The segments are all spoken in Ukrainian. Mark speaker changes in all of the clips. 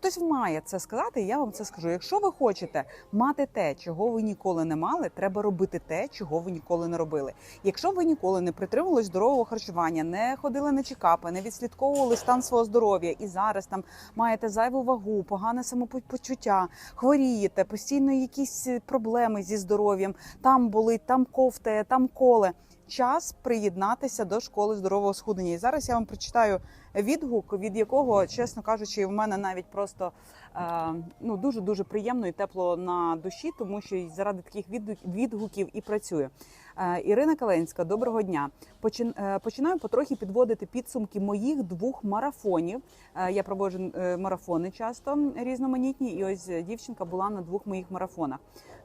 Speaker 1: Хтось має це сказати, я вам це скажу. Якщо ви хочете мати те, чого ви ніколи не мали, треба робити те, чого ви ніколи не робили. Якщо ви ніколи не притримувались здорового харчування, не ходили на чекапи, не відслідковували стан свого здоров'я і зараз там маєте зайву вагу, погане самопочуття, хворієте, постійно якісь проблеми зі здоров'ям, там болить, там ковтає, там коле. Час приєднатися до школи здорового схуднення. І зараз я вам прочитаю відгук, від якого, чесно кажучи, в мене навіть просто е, ну дуже дуже приємно і тепло на душі, тому що заради таких відгуків і працюю. Е, Ірина Каленська, доброго дня. Е, Починаю потрохи підводити підсумки моїх двох марафонів. Е, Я проводжу марафони часто різноманітні, і ось дівчинка була на двох моїх марафонах.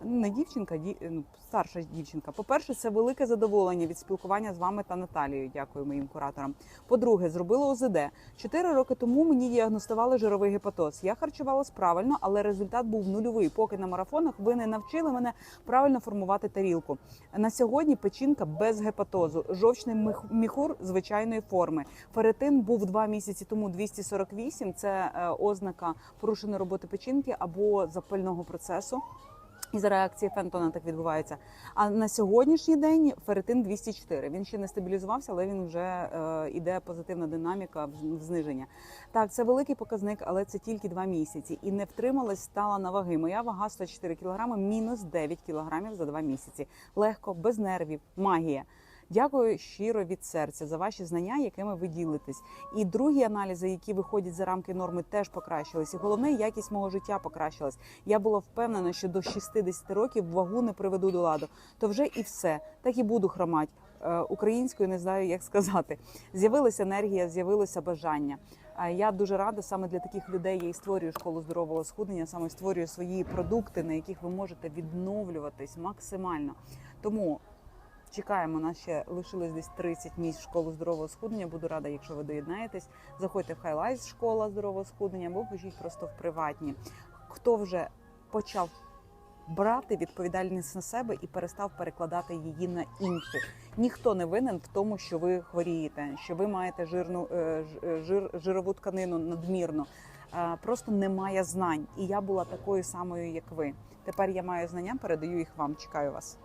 Speaker 1: Не дівчинка, ді... е, ну, старша дівчинка. По-перше, це велике задоволення від спілкування з вами та Наталією. Дякую моїм кураторам. По-друге, зробила ОЗД. Чотири роки тому мені діагностували жировий гепатоз. Я харчувалась правильно, але результат був нульовий. Поки на марафонах ви не навчили мене правильно формувати тарілку. На сьогодні печінка без гепатозу, жовчний міх- міхур звичайної форми. Феретин був два місяці тому 248. Це е, ознака порушеної роботи печінки або запального процесу. І за реакції Фентона так відбувається. А на сьогоднішній день феретин 204. Він ще не стабілізувався, але він вже е, іде позитивна динаміка в зниження. Так, це великий показник, але це тільки два місяці. І не втрималась, стала на ваги. Моя вага 104 кг, мінус 9 кг за два місяці. Легко, без нервів, магія. Дякую щиро від серця за ваші знання, якими ви ділитесь. І другі аналізи, які виходять за рамки норми, теж покращились. І головне, якість мого життя покращилась. Я була впевнена, що до 60 років вагу не приведу до ладу. То вже і все. Так і буду хромати. Е, Українською не знаю, як сказати. З'явилася енергія, з'явилося бажання. А Я дуже рада саме для таких людей. Я і створюю школу здорового схуднення, саме створюю свої продукти, на яких ви можете відновлюватись максимально. Тому Чекаємо, нас ще лишилось десь 30 місць школу здорового схуднення. Буду рада, якщо ви доєднаєтесь. Заходьте в Highlights школа здорового схуднення або пишіть просто в приватні. Хто вже почав брати відповідальність на себе і перестав перекладати її на інших. Ніхто не винен в тому, що ви хворієте, що ви маєте жирну е, е, жир, жирову тканину надмірно. Просто немає знань. І я була такою самою, як ви. Тепер я маю знання, передаю їх вам. Чекаю вас.